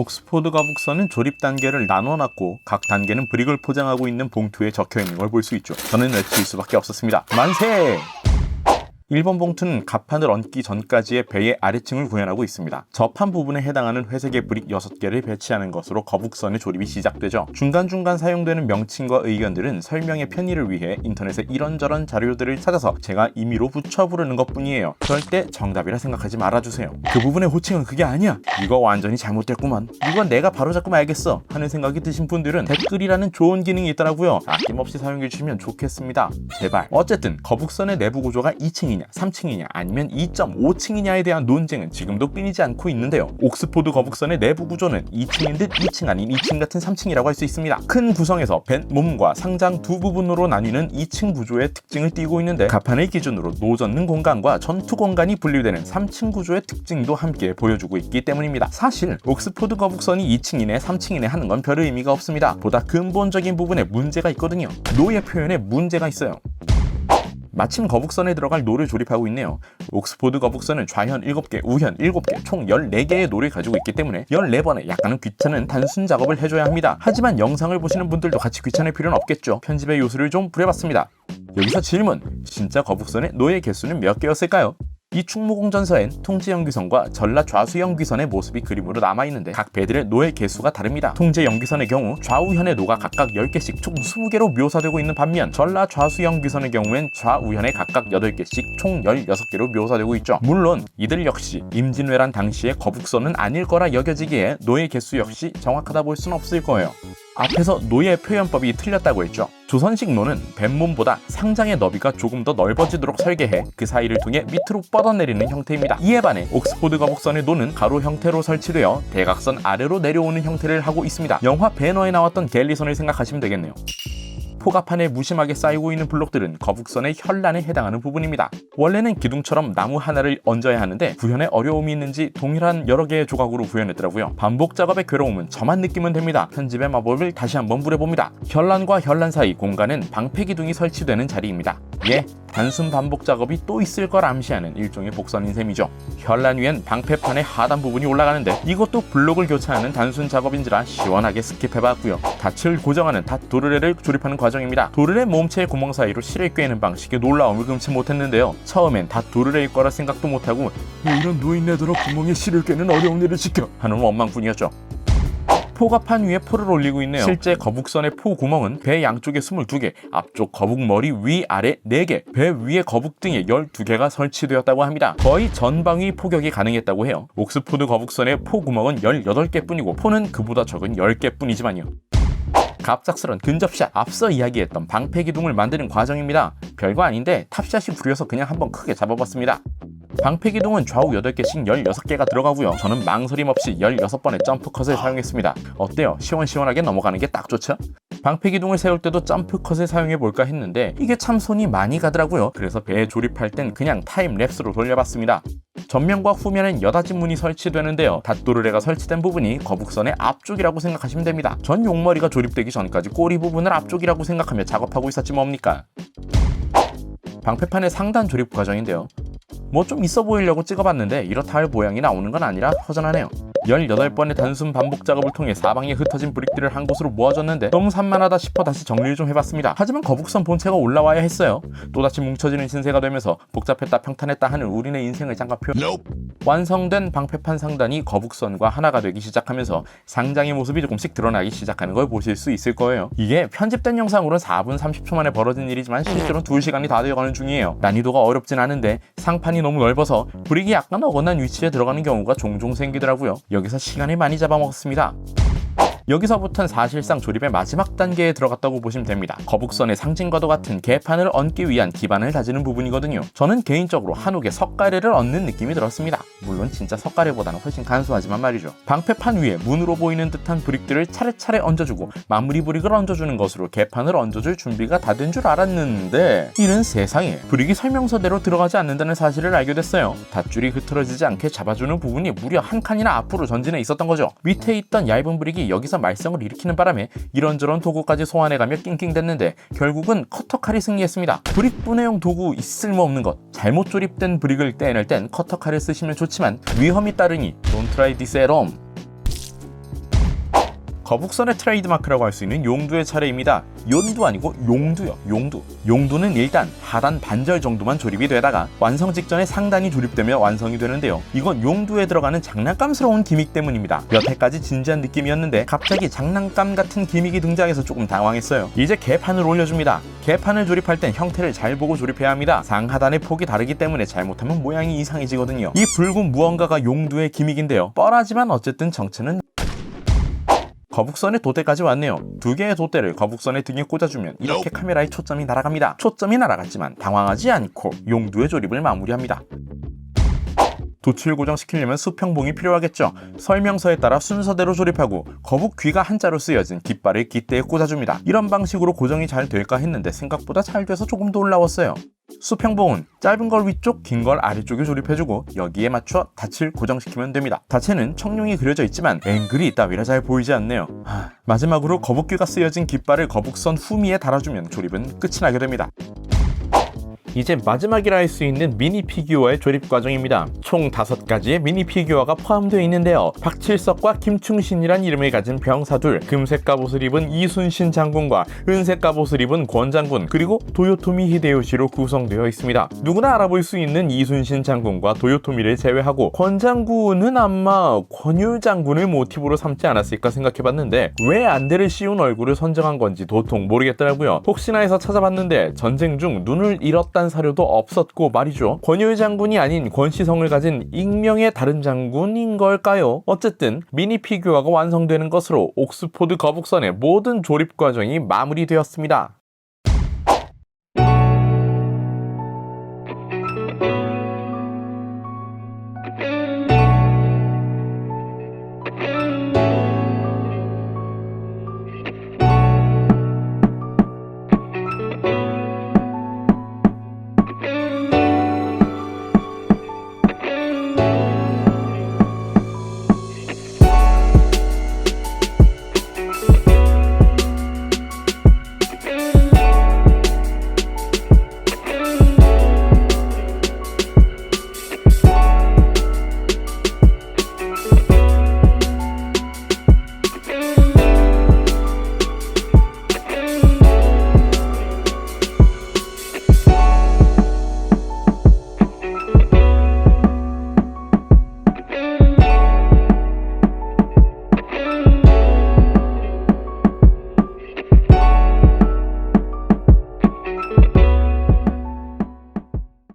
옥스포드 거북선은 조립 단계를 나눠놨고 각 단계는 브릭을 포장하고 있는 봉투에 적혀 있는 걸 볼 수 있죠. 저는 외칠 수밖에 없었습니다. 만세! 1번 봉투는 갑판을 얹기 전까지의 배의 아래층을 구현하고 있습니다. 접한 부분에 해당하는 회색의 브릭 6개를 배치하는 것으로 거북선의 조립이 시작되죠. 중간중간 사용되는 명칭과 의견들은 설명의 편의를 위해 인터넷에 이런저런 자료들을 찾아서 제가 임의로 붙여 부르는 것 뿐이에요. 절대 정답이라 생각하지 말아주세요. 그 부분의 호칭은 그게 아니야. 이거 완전히 잘못됐구만. 이건 내가 바로잡고 말겠어. 하는 생각이 드신 분들은 댓글이라는 좋은 기능이 있더라고요. 아낌없이 사용해 주시면 좋겠습니다. 제발. 어쨌든 거북선의 내부 구조가 2층 이냐 3층이냐 아니면 2.5층이냐에 대한 논쟁은 지금도 끊이지 않고 있는데요. 옥스포드 거북선의 내부 구조는 2층인 듯 2층 아닌 2층 같은 3층이라고 할 수 있습니다. 큰 구성에서 벤 몸과 상장 두 부분으로 나뉘는 2층 구조의 특징을 띠고 있는데 가판을 기준으로 노젓는 공간과 전투 공간이 분리되는 3층 구조의 특징도 함께 보여주고 있기 때문입니다. 사실 옥스포드 거북선이 2층이네 3층이네 하는 건 별 의미가 없습니다. 보다 근본적인 부분에 문제가 있거든요. 노예 표현에 문제가 있어요. 마침 거북선에 들어갈 노를 조립하고 있네요. 옥스포드 거북선은 좌현 7개, 우현 7개, 총 14개의 노를 가지고 있기 때문에 14번의 약간은 귀찮은 단순 작업을 해줘야 합니다. 하지만 영상을 보시는 분들도 같이 귀찮을 필요는 없겠죠. 편집의 요소를 좀 부려봤습니다. 여기서 질문! 진짜 거북선의 노예 개수는 몇 개였을까요? 이 충무공전서엔 통제연기선과 전라 좌수연기선의 모습이 그림으로 남아있는데 각 배들의 노의 개수가 다릅니다. 통제연기선의 경우 좌우현의 노가 각각 10개씩 총 20개로 묘사되고 있는 반면 전라 좌수연기선의 경우엔 좌우현에 각각 8개씩 총 16개로 묘사되고 있죠. 물론 이들 역시 임진왜란 당시의 거북선은 아닐 거라 여겨지기에 노의 개수 역시 정확하다 볼 수는 없을 거예요. 앞에서 노예 표현법이 틀렸다고 했죠. 조선식 노는 뱀몸보다 상장의 너비가 조금 더 넓어지도록 설계해 그 사이를 통해 밑으로 뻗어내리는 형태입니다. 이에 반해 옥스포드 거북선의 노는 가로 형태로 설치되어 대각선 아래로 내려오는 형태를 하고 있습니다. 영화 배너에 나왔던 갤리선을 생각하시면 되겠네요. 포가판에 무심하게 쌓이고 있는 블록들은 거북선의 현란에 해당하는 부분입니다. 원래는 기둥처럼 나무 하나를 얹어야 하는데 구현에 어려움이 있는지 동일한 여러 개의 조각으로 구현했더라고요. 반복 작업의 괴로움은 저만 느끼면 됩니다. 편집의 마법을 다시 한번 부려봅니다. 현란과 현란 사이 공간은 방패 기둥이 설치되는 자리입니다. 예, 단순 반복 작업이 또 있을 걸 암시하는 일종의 복선인 셈이죠. 현란 위엔 방패판의 하단 부분이 올라가는데 이것도 블록을 교체하는 단순 작업인지라 시원하게 스킵해봤고요. 닻을 고정하는 닷 도르래를 조립하는 과정 입니다. 도르래 몸체의 구멍 사이로 실을 꿰는 방식에 놀라움을 금치 못했는데요. 처음엔 닷 도르래일 거라 생각도 못하고 이런 노인네들어 구멍에 실을 꿰는 어려운 일을 시켜 하는 원망뿐이었죠. 포가 판 위에 포를 올리고 있네요. 실제 거북선의 포 구멍은 배 양쪽에 22개, 앞쪽 거북 머리 위 아래 4개, 배 위에 거북 등에 12개가 설치되었다고 합니다. 거의 전방위 포격이 가능했다고 해요. 옥스포드 거북선의 포 구멍은 18개 뿐이고 포는 그보다 적은 10개 뿐이지만요. 갑작스런 근접샷 앞서 이야기했던 방패 기둥을 만드는 과정입니다. 별거 아닌데 탑샷이 구려서 그냥 한번 크게 잡아봤습니다. 방패 기둥은 좌우 8개씩 16개가 들어가고요. 저는 망설임 없이 16번의 점프 컷을 사용했습니다. 어때요? 시원시원하게 넘어가는 게 딱 좋죠? 방패 기둥을 세울 때도 점프 컷을 사용해 볼까 했는데 이게 참 손이 많이 가더라고요. 그래서 배에 조립할 땐 그냥 타임 랩스로 돌려봤습니다. 전면과 후면엔 여닫이 문이 설치되는데요. 닷도르래가 설치된 부분이 거북선의 앞쪽이라고 생각하시면 됩니다. 전 용머리가 조립되기 전까지 꼬리 부분을 앞쪽이라고 생각하며 작업하고 있었지 뭡니까? 방패판의 상단 조립 과정인데요. 뭐 좀 있어 보이려고 찍어봤는데 이렇다 할 모양이 나오는 건 아니라 허전하네요. 18번의 단순 반복 작업을 통해 사방에 흩어진 브릭들을 한 곳으로 모아줬는데 너무 산만하다 싶어 다시 정리를 좀 해봤습니다. 하지만 거북선 본체가 올라와야 했어요. 또다시 뭉쳐지는 신세가 되면서 복잡했다 평탄했다 하는 우리네 인생을 잠깐 표 완성된 방패판 상단이 거북선과 하나가 되기 시작하면서 상장의 모습이 조금씩 드러나기 시작하는 걸 보실 수 있을 거예요. 이게 편집된 영상으로는 4분 30초 만에 벌어진 일이지만 실제로는 2시간이 다 되어가는 중이에요. 난이도가 어렵진 않은데 상판이 너무 넓어서 브릭이 약간 어긋난 위치에 들어가는 경우가 종종 생기더라고요. 여기서 시간을 많이 잡아먹었습니다. 여기서부터는 사실상 조립의 마지막 단계에 들어갔다고 보시면 됩니다. 거북선의 상징과도 같은 개판을 얹기 위한 기반을 다지는 부분이거든요. 저는 개인적으로 한옥에 석가래를 얹는 느낌이 들었습니다. 물론 진짜 석가래보다는 훨씬 간소하지만 말이죠. 방패판 위에 문으로 보이는 듯한 브릭들을 차례차례 얹어주고 마무리 브릭을 얹어주는 것으로 개판을 얹어줄 준비가 다 된 줄 알았는데 이런 세상에 브릭이 설명서대로 들어가지 않는다는 사실을 알게 됐어요. 닷줄이 흐트러지지 않게 잡아주는 부분이 무려 한 칸이나 앞으로 전진해 있었던 거죠. 밑에 있던 얇은 브릭이 여기서 말썽을 일으키는 바람에 이런저런 도구까지 소환해가며 낑낑댔는데 결국은 커터칼이 승리했습니다. 브릭 분해용 도구 쓸모없는 것 잘못 조립된 브릭을 떼낼 땐 커터칼을 쓰시면 좋지만 위험이 따르니 Don't try this at home 거북선의 트레이드마크라고 할 수 있는 용두의 차례입니다. 연두 아니고 용두요. 용두. 용두는 일단 하단 반절 정도만 조립이 되다가 완성 직전에 상단이 조립되며 완성이 되는데요. 이건 용두에 들어가는 장난감스러운 기믹 때문입니다. 여태까지 진지한 느낌이었는데 갑자기 장난감 같은 기믹이 등장해서 조금 당황했어요. 이제 개판을 올려줍니다. 개판을 조립할 땐 형태를 잘 보고 조립해야 합니다. 상하단의 폭이 다르기 때문에 잘못하면 모양이 이상해지거든요. 이 붉은 무언가가 용두의 기믹인데요. 뻔하지만 어쨌든 정체는 거북선의 돛대까지 왔네요. 두 개의 돛대를 거북선의 등에 꽂아주면 이렇게 카메라의 초점이 날아갑니다. 초점이 날아갔지만 당황하지 않고 용두의 조립을 마무리합니다. 도출 고정시키려면 수평봉이 필요하겠죠. 설명서에 따라 순서대로 조립하고 거북 귀가 한자로 쓰여진 깃발을 깃대에 꽂아줍니다. 이런 방식으로 고정이 잘 될까 했는데 생각보다 잘 돼서 조금 더 올라왔어요. 수평봉은 짧은 걸 위쪽, 긴 걸 아래쪽에 조립해주고 여기에 맞춰 닻을 고정시키면 됩니다. 닻에는 청룡이 그려져 있지만 앵글이 따위라 잘 보이지 않네요. 하, 마지막으로 거북귀가 쓰여진 깃발을 거북선 후미에 달아주면 조립은 끝이 나게 됩니다. 이제 마지막이라 할 수 있는 미니 피규어의 조립 과정입니다. 총 다섯 가지의 미니 피규어가 포함되어 있는데요. 박칠석과 김충신이란 이름을 가진 병사 둘, 금색 갑옷을 입은 이순신 장군과 은색 갑옷을 입은 권 장군, 그리고 도요토미 히데요시로 구성되어 있습니다. 누구나 알아볼 수 있는 이순신 장군과 도요토미를 제외하고 권 장군은 아마 권율 장군을 모티브로 삼지 않았을까 생각해봤는데 왜 안대를 씌운 얼굴을 선정한 건지 도통 모르겠더라고요. 혹시나 해서 찾아봤는데 전쟁 중 눈을 잃었다 는 사료도 없었고 말이죠. 권율 장군이 아닌 권시성을 가진 익명의 다른 장군인 걸까요? 어쨌든 미니 피규어가 완성되는 것으로 옥스포드 거북선의 모든 조립 과정이 마무리되었습니다.